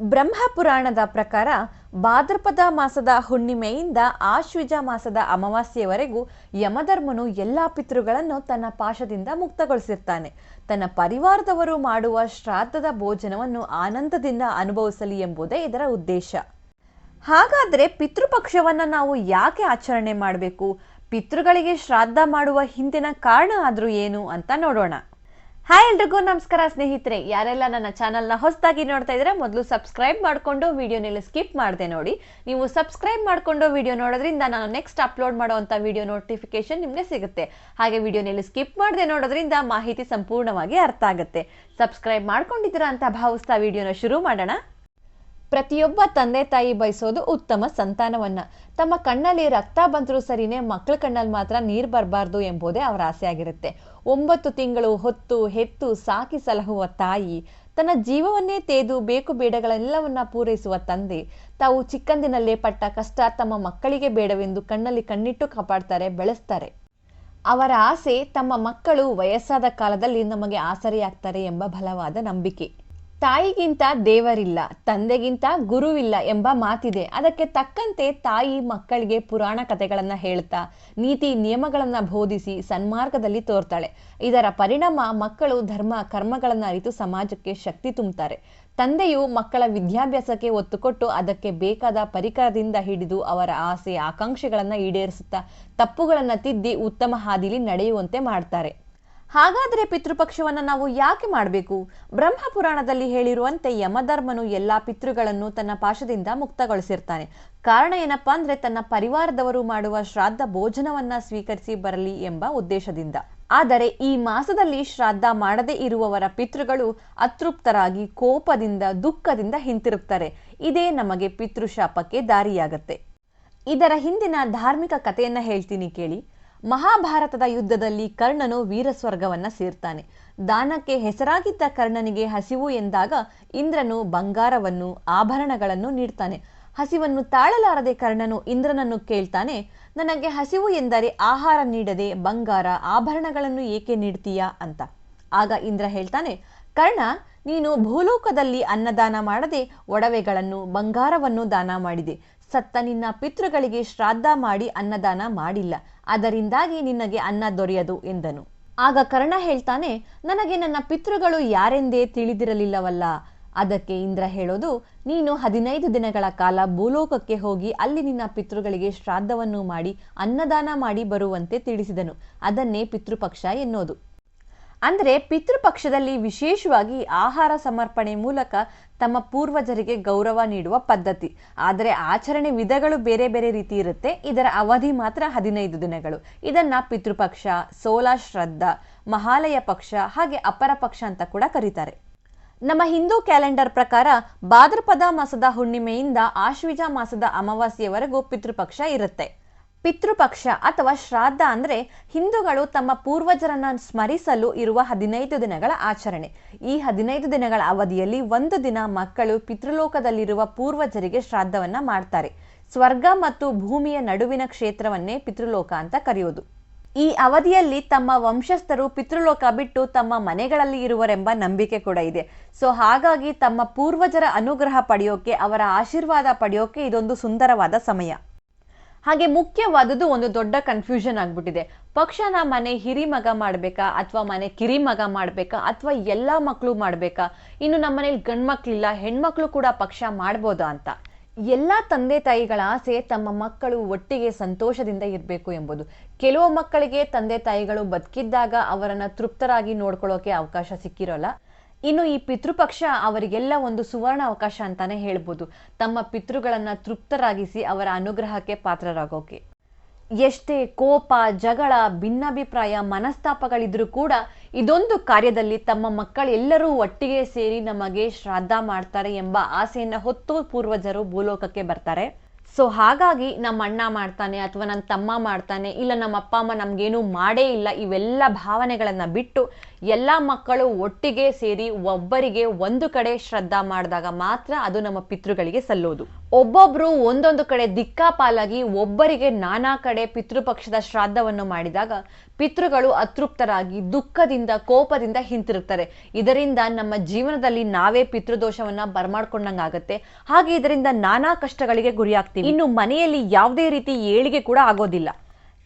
ಬ್ರಹ್ಮ ಪುರಾಣದ ಪ್ರಕಾರ ಭಾದ್ರಪದ ಮಾಸದ ಹುಣ್ಣಿಮೆಯಿಂದ ಆಶ್ವಿಜ ಮಾಸದ ಅಮಾವಾಸ್ಯೆಯವರೆಗೂ ಯಮಧರ್ಮನು ಎಲ್ಲಾ ಪಿತೃಗಳನ್ನು ತನ್ನ ಪಾಶದಿಂದ ಮುಕ್ತಗೊಳಿಸಿರ್ತಾನೆ. ತನ್ನ ಪರಿವಾರದವರು ಮಾಡುವ ಶ್ರಾದ್ದದ ಭೋಜನವನ್ನು ಆನಂದದಿಂದ ಅನುಭವಿಸಲಿ ಎಂಬುದೇ ಇದರ ಉದ್ದೇಶ. ಹಾಗಾದ್ರೆ ಪಿತೃಪಕ್ಷವನ್ನು ನಾವು ಯಾಕೆ ಆಚರಣೆ ಮಾಡಬೇಕು? ಪಿತೃಗಳಿಗೆ ಶ್ರಾದ್ದ ಮಾಡುವ ಹಿಂದಿನ ಕಾರಣ ಆದರೂ ಏನು ಅಂತ ನೋಡೋಣ. ಹಾಯ್ ಎಲ್ರಿಗೂ ನಮಸ್ಕಾರ ಸ್ನೇಹಿತರೆ. ಯಾರೆಲ್ಲ ನನ್ನ ಚಾನಲ್ನ ಹೊಸದಾಗಿ ನೋಡ್ತಾ ಇದ್ರೆ ಮೊದಲು ಸಬ್ಸ್ಕ್ರೈಬ್ ಮಾಡ್ಕೊಂಡು ವಿಡಿಯೋನೆಲ್ಲ ಸ್ಕಿಪ್ ಮಾಡದೆ ನೋಡಿ. ನೀವು ಸಬ್ಸ್ಕ್ರೈಬ್ ಮಾಡ್ಕೊಂಡು ವಿಡಿಯೋ ನೋಡೋದ್ರಿಂದ ನಾನು ನೆಕ್ಸ್ಟ್ ಅಪ್ಲೋಡ್ ಮಾಡುವಂತ ವಿಡಿಯೋ ನೋಟಿಫಿಕೇಶನ್ ನಿಮಗೆ ಸಿಗುತ್ತೆ. ಹಾಗೆ ವಿಡಿಯೋನೆಲ್ಲ ಸ್ಕಿಪ್ ಮಾಡದೆ ನೋಡೋದ್ರಿಂದ ಮಾಹಿತಿ ಸಂಪೂರ್ಣವಾಗಿ ಅರ್ಥ ಆಗುತ್ತೆ. ಸಬ್ಸ್ಕ್ರೈಬ್ ಮಾಡ್ಕೊಂಡಿದ್ದೀರಾ ಅಂತ ಭಾವಿಸ್ತಾ ವಿಡಿಯೋನ ಶುರು ಮಾಡೋಣ. ಪ್ರತಿಯೊಬ್ಬ ತಂದೆ ತಾಯಿ ಬಯಸೋದು ಉತ್ತಮ ಸಂತಾನವನ್ನ. ತಮ್ಮ ಕಣ್ಣಲ್ಲಿ ರಕ್ತ ಬಂದರೂ ಸರಿನೇ ಮಕ್ಕಳ ಕಣ್ಣಲ್ಲಿ ಮಾತ್ರ ನೀರು ಬರಬಾರ್ದು ಎಂಬುದೇ ಅವರ ಆಸೆ ಆಗಿರುತ್ತೆ. ಒಂಬತ್ತು ತಿಂಗಳು ಹೊತ್ತು, ಹೆತ್ತು, ಸಾಕಿ ಸಲಹುವ ತಾಯಿ, ತನ್ನ ಜೀವವನ್ನೇ ತೇದು ಬೇಕು ಬೇಡಗಳೆಲ್ಲವನ್ನ ಪೂರೈಸುವ ತಂದೆ. ತಾವು ಚಿಕ್ಕಂದಿನಲ್ಲೇ ಪಟ್ಟ ಕಷ್ಟ ತಮ್ಮ ಮಕ್ಕಳಿಗೆ ಬೇಡವೆಂದು ಕಣ್ಣಲ್ಲಿ ಕಣ್ಣಿಟ್ಟು ಕಾಪಾಡ್ತಾರೆ, ಬೆಳೆಸ್ತಾರೆ. ಅವರ ಆಸೆ ತಮ್ಮ ಮಕ್ಕಳು ವಯಸ್ಸಾದ ಕಾಲದಲ್ಲಿ ನಮಗೆ ಆಸರೆಯಾಗ್ತಾರೆ ಎಂಬ ಬಲವಾದ ನಂಬಿಕೆ. ತಾಯಿಗಿಂತ ದೇವರಿಲ್ಲ, ತಂದೆಗಿಂತ ಗುರುವಿಲ್ಲ ಎಂಬ ಮಾತಿದೆ. ಅದಕ್ಕೆ ತಕ್ಕಂತೆ ತಾಯಿ ಮಕ್ಕಳಿಗೆ ಪುರಾಣ ಕಥೆಗಳನ್ನು ಹೇಳ್ತಾ ನೀತಿ ನಿಯಮಗಳನ್ನು ಬೋಧಿಸಿ ಸನ್ಮಾರ್ಗದಲ್ಲಿ ತೋರ್ತಾಳೆ. ಇದರ ಪರಿಣಾಮ ಮಕ್ಕಳು ಧರ್ಮ ಕರ್ಮಗಳನ್ನು ಅರಿತು ಸಮಾಜಕ್ಕೆ ಶಕ್ತಿ ತುಂಬುತ್ತಾರೆ. ತಂದೆಯು ಮಕ್ಕಳ ವಿದ್ಯಾಭ್ಯಾಸಕ್ಕೆ ಒತ್ತು ಕೊಟ್ಟು ಅದಕ್ಕೆ ಬೇಕಾದ ಪರಿಕರದಿಂದ ಹಿಡಿದು ಅವರ ಆಸೆ, ಆಕಾಂಕ್ಷೆಗಳನ್ನು ಈಡೇರಿಸುತ್ತಾ, ತಪ್ಪುಗಳನ್ನು ತಿದ್ದಿ ಉತ್ತಮ ಹಾದಿಲಿ ನಡೆಯುವಂತೆ ಮಾಡ್ತಾರೆ. ಹಾಗಾದ್ರೆ ಪಿತೃಪಕ್ಷವನ್ನ ನಾವು ಯಾಕೆ ಮಾಡಬೇಕು? ಬ್ರಹ್ಮ ಪುರಾಣದಲ್ಲಿ ಹೇಳಿರುವಂತೆ ಯಮಧರ್ಮನು ಎಲ್ಲಾ ಪಿತೃಗಳನ್ನು ತನ್ನ ಪಾಶದಿಂದ ಮುಕ್ತಗೊಳಿಸಿರ್ತಾನೆ. ಕಾರಣ ಏನಪ್ಪಾ ಅಂದ್ರೆ ತನ್ನ ಪರಿವಾರದವರು ಮಾಡುವ ಶ್ರಾದ್ದ ಭೋಜನವನ್ನ ಸ್ವೀಕರಿಸಿ ಬರಲಿ ಎಂಬ ಉದ್ದೇಶದಿಂದ. ಆದರೆ ಈ ಮಾಸದಲ್ಲಿ ಶ್ರಾದ್ದ ಮಾಡದೇ ಇರುವವರ ಪಿತೃಗಳು ಅತೃಪ್ತರಾಗಿ ಕೋಪದಿಂದ, ದುಃಖದಿಂದ ಹಿಂತಿರುಗ್ತಾರೆ. ಇದೇ ನಮಗೆ ಪಿತೃಶಾಪಕ್ಕೆ ದಾರಿಯಾಗತ್ತೆ. ಇದರ ಹಿಂದಿನ ಧಾರ್ಮಿಕ ಕಥೆಯನ್ನ ಹೇಳ್ತೀನಿ ಕೇಳಿ. ಮಹಾಭಾರತದ ಯುದ್ಧದಲ್ಲಿ ಕರ್ಣನು ವೀರಸ್ವರ್ಗವನ್ನ ಸೇರ್ತಾನೆ. ದಾನಕ್ಕೆ ಹೆಸರಾಗಿದ್ದ ಕರ್ಣನಿಗೆ ಹಸಿವು ಎಂದಾಗ ಇಂದ್ರನು ಬಂಗಾರವನ್ನು, ಆಭರಣಗಳನ್ನು ನೀಡ್ತಾನೆ. ಹಸಿವನ್ನು ತಾಳಲಾರದೆ ಕರ್ಣನು ಇಂದ್ರನನ್ನು ಕೇಳ್ತಾನೆ, ನನಗೆ ಹಸಿವು ಎಂದರೆ ಆಹಾರ ನೀಡದೆ ಬಂಗಾರ, ಆಭರಣಗಳನ್ನು ಏಕೆ ನೀಡ್ತೀಯಾ? ಅಂತ. ಆಗ ಇಂದ್ರ ಹೇಳ್ತಾನೆ ಕರ್ಣ, ನೀನು ಭೂಲೋಕದಲ್ಲಿ ಅನ್ನದಾನ ಮಾಡದೆ ಒಡವೆಗಳನ್ನು, ಬಂಗಾರವನ್ನು ದಾನ ಮಾಡಿದೆ. ಸತ್ತ ನಿನ್ನ ಪಿತೃಗಳಿಗೆ ಶ್ರಾದ್ದ ಮಾಡಿ ಅನ್ನದಾನ ಮಾಡಿಲ್ಲ. ಅದರಿಂದಾಗಿ ನಿನಗೆ ಅನ್ನ ದೊರೆಯದು ಎಂದನು. ಆಗ ಕರ್ಣ ಹೇಳ್ತಾನೆ, ನನಗೆ ನನ್ನ ಪಿತೃಗಳು ಯಾರೆಂದೇ ತಿಳಿದಿರಲಿಲ್ಲವಲ್ಲ. ಅದಕ್ಕೆ ಇಂದ್ರ ಹೇಳೋದು, ನೀನು ಹದಿನೈದು ದಿನಗಳ ಕಾಲ ಭೂಲೋಕಕ್ಕೆ ಹೋಗಿ ಅಲ್ಲಿ ನಿನ್ನ ಪಿತೃಗಳಿಗೆ ಶ್ರಾದ್ದವನ್ನು ಮಾಡಿ ಅನ್ನದಾನ ಮಾಡಿ ಬರುವಂತೆ ತಿಳಿಸಿದನು. ಅದನ್ನೇ ಪಿತೃಪಕ್ಷ ಎನ್ನೋದು. ಅಂದ್ರೆ ಪಿತೃಪಕ್ಷದಲ್ಲಿ ವಿಶೇಷವಾಗಿ ಆಹಾರ ಸಮರ್ಪಣೆ ಮೂಲಕ ತಮ್ಮ ಪೂರ್ವಜರಿಗೆ ಗೌರವ ನೀಡುವ ಪದ್ಧತಿ. ಆದರೆ ಆಚರಣೆ ವಿಧಗಳು ಬೇರೆ ಬೇರೆ ರೀತಿ ಇರುತ್ತೆ. ಇದರ ಅವಧಿ ಮಾತ್ರ ಹದಿನೈದು ದಿನಗಳು. ಇದನ್ನ ಪಿತೃಪಕ್ಷ, ಸೋಲಾ ಶ್ರದ್ಧಾ, ಮಹಾಲಯ ಪಕ್ಷ ಹಾಗೆ ಅಪರ ಪಕ್ಷ ಅಂತ ಕೂಡ ಕರೀತಾರೆ. ನಮ್ಮ ಹಿಂದೂ ಕ್ಯಾಲೆಂಡರ್ ಪ್ರಕಾರ ಭಾದ್ರಪದ ಮಾಸದ ಹುಣ್ಣಿಮೆಯಿಂದ ಆಶ್ವಿಜ ಮಾಸದ ಅಮಾವಾಸ್ಯವರೆಗೂ ಪಿತೃಪಕ್ಷ ಇರುತ್ತೆ. ಪಿತೃಪಕ್ಷ ಅಥವಾ ಶ್ರಾದ್ದ ಅಂದ್ರೆ ಹಿಂದೂಗಳು ತಮ್ಮ ಪೂರ್ವಜರನ್ನ ಸ್ಮರಿಸಲು ಇರುವ ಹದಿನೈದು ದಿನಗಳ ಆಚರಣೆ. ಈ ಹದಿನೈದು ದಿನಗಳ ಅವಧಿಯಲ್ಲಿ ಒಂದು ದಿನ ಮಕ್ಕಳು ಪಿತೃಲೋಕದಲ್ಲಿರುವ ಪೂರ್ವಜರಿಗೆ ಶ್ರಾದ್ದವನ್ನ ಮಾಡ್ತಾರೆ. ಸ್ವರ್ಗ ಮತ್ತು ಭೂಮಿಯ ನಡುವಿನ ಕ್ಷೇತ್ರವನ್ನೇ ಪಿತೃಲೋಕ ಅಂತ ಕರೆಯೋದು. ಈ ಅವಧಿಯಲ್ಲಿ ತಮ್ಮ ವಂಶಸ್ಥರು ಪಿತೃಲೋಕ ಬಿಟ್ಟು ತಮ್ಮ ಮನೆಗಳಲ್ಲಿ ಇರುವರೆಂಬ ನಂಬಿಕೆ ಕೂಡ ಇದೆ. ಸೊ ಹಾಗಾಗಿ ತಮ್ಮ ಪೂರ್ವಜರ ಅನುಗ್ರಹ ಪಡೆಯೋಕೆ, ಅವರ ಆಶೀರ್ವಾದ ಪಡೆಯೋಕೆ ಇದೊಂದು ಸುಂದರವಾದ ಸಮಯ. ಹಾಗೆ ಮುಖ್ಯವಾದದ್ದು ಒಂದು ದೊಡ್ಡ ಕನ್ಫ್ಯೂಷನ್ ಆಗ್ಬಿಟ್ಟಿದೆ. ಪಕ್ಷನ ಮನೆ ಹಿರಿ ಮಗ ಮಾಡ್ಬೇಕಾ ಅಥವಾ ಮನೆ ಕಿರಿ ಮಗ ಮಾಡ್ಬೇಕಾ ಅಥವಾ ಎಲ್ಲಾ ಮಕ್ಕಳು ಮಾಡ್ಬೇಕಾ? ಇನ್ನು ನಮ್ಮ ಮನೇಲಿ ಗಂಡ್ಮಕ್ಳಿಲ್ಲ, ಹೆಣ್ಮಕ್ಳು ಕೂಡ ಪಕ್ಷ ಮಾಡ್ಬೋದಾ ಅಂತ? ಎಲ್ಲಾ ತಂದೆ ತಾಯಿಗಳ ಆಸೆ ತಮ್ಮ ಮಕ್ಕಳು ಒಟ್ಟಿಗೆ ಸಂತೋಷದಿಂದ ಇರಬೇಕು ಎಂಬುದು. ಕೆಲವು ಮಕ್ಕಳಿಗೆ ತಂದೆ ತಾಯಿಗಳು ಬದುಕಿದ್ದಾಗ ಅವರನ್ನ ತೃಪ್ತರಾಗಿ ನೋಡ್ಕೊಳ್ಳೋಕೆ ಅವಕಾಶ ಸಿಕ್ಕಿರೋಲ್ಲ. ಇನ್ನು ಈ ಪಿತೃಪಕ್ಷ ಅವರಿಗೆಲ್ಲ ಒಂದು ಸುವರ್ಣ ಅವಕಾಶ ಅಂತಾನೆ ಹೇಳ್ಬೋದು. ತಮ್ಮ ಪಿತೃಗಳನ್ನ ತೃಪ್ತರಾಗಿಸಿ ಅವರ ಅನುಗ್ರಹಕ್ಕೆ ಪಾತ್ರರಾಗೋಕೆ. ಎಷ್ಟೇ ಕೋಪ, ಜಗಳ, ಭಿನ್ನಾಭಿಪ್ರಾಯ, ಮನಸ್ತಾಪಗಳಿದ್ರೂ ಕೂಡ ಇದೊಂದು ಕಾರ್ಯದಲ್ಲಿ ತಮ್ಮ ಮಕ್ಕಳೆಲ್ಲರೂ ಒಟ್ಟಿಗೆ ಸೇರಿ ನಮಗೆ ಶ್ರಾದ್ದ ಮಾಡ್ತಾರೆ ಎಂಬ ಆಸೆಯನ್ನ ಹೊತ್ತು ಪೂರ್ವಜರು ಭೂಲೋಕಕ್ಕೆ ಬರ್ತಾರೆ. ಸೊ ಹಾಗಾಗಿ ನಮ್ಮ ಅಣ್ಣ ಮಾಡ್ತಾನೆ ಅಥವಾ ನನ್ನ ತಮ್ಮ ಮಾಡ್ತಾನೆ, ಇಲ್ಲ ನಮ್ಮ ಅಪ್ಪ, ಅಮ್ಮ ನಮ್ಗೇನು ಮಾಡೇ ಇಲ್ಲ, ಇವೆಲ್ಲ ಭಾವನೆಗಳನ್ನ ಬಿಟ್ಟು ಎಲ್ಲ ಮಕ್ಕಳು ಒಟ್ಟಿಗೆ ಸೇರಿ ಒಬ್ಬರಿಗೆ ಒಂದು ಕಡೆ ಶ್ರದ್ಧಾ ಮಾಡಿದಾಗ ಮಾತ್ರ ಅದು ನಮ್ಮ ಪಿತೃಗಳಿಗೆ ಸಲ್ಲೋದು. ಒಬ್ಬೊಬ್ರು ಒಂದೊಂದು ಕಡೆ ದಿಕ್ಕಾಪಾಲಾಗಿ ಒಬ್ಬರಿಗೆ ನಾನಾ ಕಡೆ ಪಿತೃಪಕ್ಷದ ಶ್ರಾದ್ದವನ್ನು ಮಾಡಿದಾಗ ಪಿತೃಗಳು ಅತೃಪ್ತರಾಗಿ ದುಃಖದಿಂದ, ಕೋಪದಿಂದ ಹಿಂತಿರುಗ್ತಾರೆ. ಇದರಿಂದ ನಮ್ಮ ಜೀವನದಲ್ಲಿ ನಾವೇ ಪಿತೃದೋಷವನ್ನ ಬರಮಾಡ್ಕೊಂಡಂಗಾಗತ್ತೆ. ಹಾಗೆ ಇದರಿಂದ ನಾನಾ ಕಷ್ಟಗಳಿಗೆ ಗುರಿಯಾಗ್ತೀವಿ. ಇನ್ನು ಮನೆಯಲ್ಲಿ ಯಾವುದೇ ರೀತಿ ಏಳಿಗೆ ಕೂಡ ಆಗೋದಿಲ್ಲ.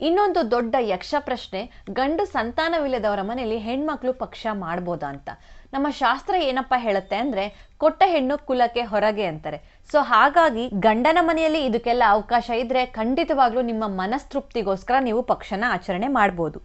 ಇನ್ನೊಂದು ದೊಡ್ಡ ಯಕ್ಷ ಪ್ರಶ್ನೆ ಗಂಡು ಸಂತಾನವಿಲ್ಲದವರ ಮನೆಯಲ್ಲಿ ಹೆಣ್ಮಕ್ಳು ಪಕ್ಷ ಮಾಡ್ಬೋದಾ ಅಂತ. ನಮ್ಮ ಶಾಸ್ತ್ರ ಏನಪ್ಪ ಹೇಳುತ್ತೆ ಅಂದ್ರೆ ಕೊಟ್ಟ ಹೆಣ್ಣು ಕುಲಕ್ಕೆ ಹೊರಗೆ ಅಂತಾರೆ. ಸೊ ಹಾಗಾಗಿ ಗಂಡನ ಮನೆಯಲ್ಲಿ ಇದಕ್ಕೆಲ್ಲ ಅವಕಾಶ ಇದ್ರೆ ಖಂಡಿತವಾಗ್ಲೂ ನಿಮ್ಮ ಮನಸ್ತೃಪ್ತಿಗೋಸ್ಕರ ನೀವು ಪಕ್ಷನ ಆಚರಣೆ ಮಾಡ್ಬೋದು.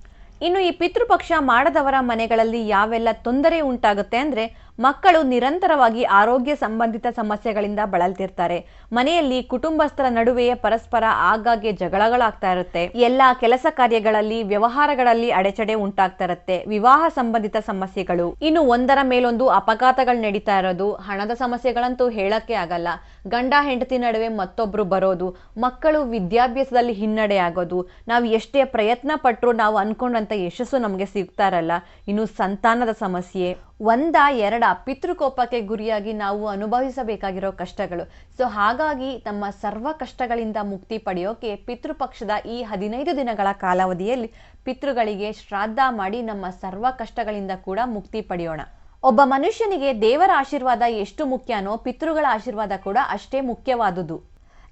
ಇನ್ನು ಈ ಪಿತೃಪಕ್ಷ ಮಾಡದವರ ಮನೆಗಳಲ್ಲಿ ಯಾವೆಲ್ಲ ತೊಂದರೆ ಉಂಟಾಗುತ್ತೆ ಅಂದ್ರೆ ಮಕ್ಕಳು ನಿರಂತರವಾಗಿ ಆರೋಗ್ಯ ಸಂಬಂಧಿತ ಸಮಸ್ಯೆಗಳಿಂದ ಬಳಲ್ತಿರ್ತಾರೆ. ಮನೆಯಲ್ಲಿ ಕುಟುಂಬಸ್ಥರ ನಡುವೆಯೇ ಪರಸ್ಪರ ಆಗಾಗ್ಗೆ ಜಗಳಗಳಾಗ್ತಾ ಇರುತ್ತೆ. ಎಲ್ಲ ಕೆಲಸ ಕಾರ್ಯಗಳಲ್ಲಿ, ವ್ಯವಹಾರಗಳಲ್ಲಿ ಅಡೆಚಡೆ ಉಂಟಾಗ್ತಾ ಇರುತ್ತೆ. ವಿವಾಹ ಸಂಬಂಧಿತ ಸಮಸ್ಯೆಗಳು. ಇನ್ನು ಒಂದರ ಮೇಲೊಂದು ಅಪಘಾತಗಳು ನಡೀತಾ ಇರೋದು. ಹಣದ ಸಮಸ್ಯೆಗಳಂತೂ ಹೇಳಕ್ಕೆ ಆಗಲ್ಲ. ಗಂಡ, ಹೆಂಡತಿ ನಡುವೆ ಮತ್ತೊಬ್ರು ಬರೋದು. ಮಕ್ಕಳು ವಿದ್ಯಾಭ್ಯಾಸದಲ್ಲಿ ಹಿನ್ನಡೆ ಆಗೋದು. ನಾವು ಎಷ್ಟೇ ಪ್ರಯತ್ನ ಪಟ್ಟರು ನಾವು ಅನ್ಕೊಂಡಂತ ಯಶಸ್ಸು ನಮಗೆ ಸಿಗ್ತಾ ಇರಲ್ಲ. ಇನ್ನು ಸಂತಾನದ ಸಮಸ್ಯೆ. ಒಂದ ಎರಡ ಪಿತೃಕೋಪಕ್ಕೆ ಗುರಿಯಾಗಿ ನಾವು ಅನುಭವಿಸಬೇಕಾಗಿರೋ ಕಷ್ಟಗಳು. ಸೊ ಹಾಗಾಗಿ ನಮ್ಮ ಸರ್ವ ಕಷ್ಟಗಳಿಂದ ಮುಕ್ತಿ ಪಡೆಯೋಕೆ ಪಿತೃಪಕ್ಷದ ಈ ಹದಿನೈದು ದಿನಗಳ ಕಾಲಾವಧಿಯಲ್ಲಿ ಪಿತೃಗಳಿಗೆ ಶ್ರಾದ್ದ ಮಾಡಿ ನಮ್ಮ ಸರ್ವ ಕಷ್ಟಗಳಿಂದ ಕೂಡ ಮುಕ್ತಿ ಪಡೆಯೋಣ. ಒಬ್ಬ ಮನುಷ್ಯನಿಗೆ ದೇವರ ಆಶೀರ್ವಾದ ಎಷ್ಟು ಮುಖ್ಯನೋ ಪಿತೃಗಳ ಆಶೀರ್ವಾದ ಕೂಡ ಅಷ್ಟೇ ಮುಖ್ಯವಾದುದು.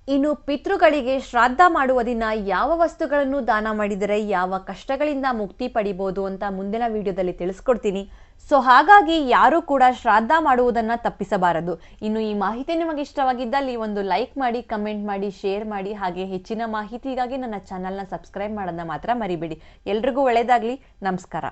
ಇನ್ನು ಪಿತೃಗಳಿಗೆ ಶ್ರಾದ್ದ ಮಾಡುವ ದಿನ ಯಾವ ವಸ್ತುಗಳನ್ನು ದಾನ ಮಾಡಿದರೆ ಯಾವ ಕಷ್ಟಗಳಿಂದ ಮುಕ್ತಿ ಪಡಿಬೋದು ಅಂತ ಮುಂದಿನ ವಿಡಿಯೋದಲ್ಲಿ ತಿಳಿಸ್ಕೊಡ್ತೀನಿ. ಸೊ ಹಾಗಾಗಿ ಯಾರೂ ಕೂಡ ಶ್ರಾದ್ದ ಮಾಡುವುದನ್ನ ತಪ್ಪಿಸಬಾರದು. ಇನ್ನು ಈ ಮಾಹಿತಿ ನಿಮಗೆ ಇಷ್ಟವಾಗಿದ್ದಲ್ಲಿ ಒಂದು ಲೈಕ್ ಮಾಡಿ, ಕಮೆಂಟ್ ಮಾಡಿ, ಶೇರ್ ಮಾಡಿ, ಹಾಗೆ ಹೆಚ್ಚಿನ ಮಾಹಿತಿಗಾಗಿ ನನ್ನ ಚಾನಲ್ನ ಸಬ್ಸ್ಕ್ರೈಬ್ ಮಾಡೋದನ್ನ ಮಾತ್ರ ಮರಿಬೇಡಿ. ಎಲ್ರಿಗೂ ಒಳ್ಳೆಯದಾಗಲಿ ನಮಸ್ಕಾರ.